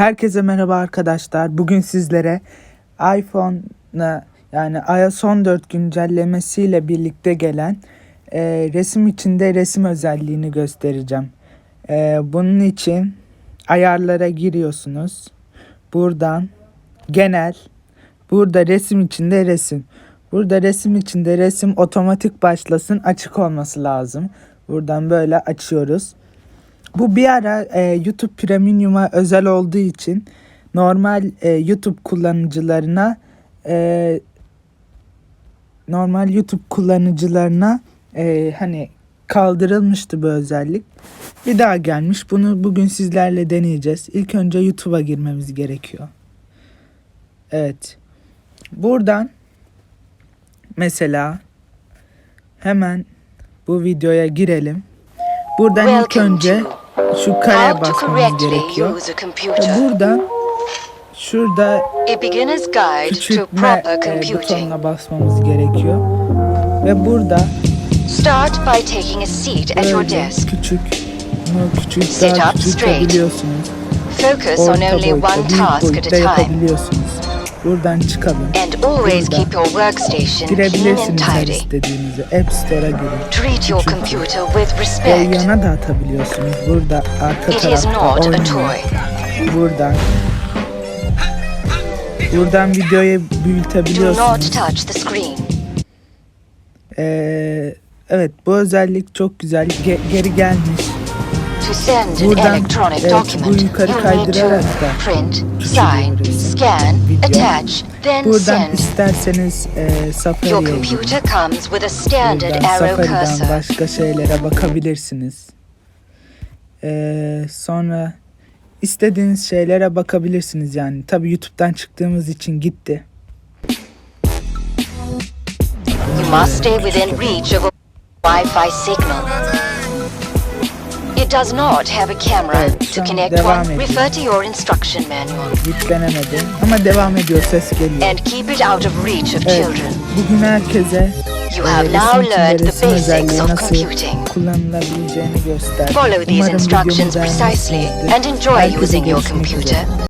Herkese merhaba arkadaşlar. Bugün sizlere iPhone'a yani iOS 14 güncellemesiyle birlikte gelen e, resim içinde resim özelliğini göstereceğim. E, bunun için ayarlara giriyorsunuz. Buradan genel, burada resim içinde resim. Burada resim içinde resim otomatik başlasın açık olması lazım. Buradan böyle açıyoruz. Bu bir ara e, YouTube Premium'a özel olduğu için normal e, YouTube kullanıcılarına e, normal YouTube kullanıcılarına e, hani kaldırılmıştı bu özellik. Bir daha gelmiş. Bunu bugün sizlerle deneyeceğiz. İlk önce YouTube'a girmemiz gerekiyor. Evet. Buradan mesela hemen bu videoya girelim. Buradan ilk önce şu kareye basmamız gerekiyor. Ve buradan şurada küçültme proper e, butonuna basmamız gerekiyor. Ve burada Start by taking a seat at your desk. küçük bunu küçük Sit daha up straight. küçültebiliyorsunuz. Focus on only one task at a time. yapabiliyorsunuz. Buradan çıkalım. And always Burada keep your workstation clean and Girebilirsiniz tidy. istediğinizi. App Store'a girin. Treat your computer with Ve respect. yana da atabiliyorsunuz. Burada arka It is tarafta not a oynuyor. toy. Buradan. Buradan videoyu Do büyütebiliyorsunuz. not touch the screen. Ee, evet bu özellik çok güzel. Ge- geri gelmiş. Send an Buradan, electronic evet, bu document, yukarı kaydırarak da print, sign, scan, attach, then Buradan send. isterseniz e, Safari'ye Your gidin. computer comes with a standard Buradan arrow cursor. başka şeylere bakabilirsiniz. Ee, sonra istediğiniz şeylere bakabilirsiniz yani. Tabi YouTube'dan çıktığımız için gitti. You must stay within reach of a Wi-Fi signal. It does not have a camera. Evet, To connect devam one, ediyor. refer to your instruction manual Yüklenemedi ama devam ediyor ses geliyor. and keep it out of reach of Evet, children. bugün herkese You e, have resim now learned the basics of computing. kullanılabileceğini gösterdim. Follow these Umarım instructions precisely and enjoy Herkese using your görüşmek üzere. computer.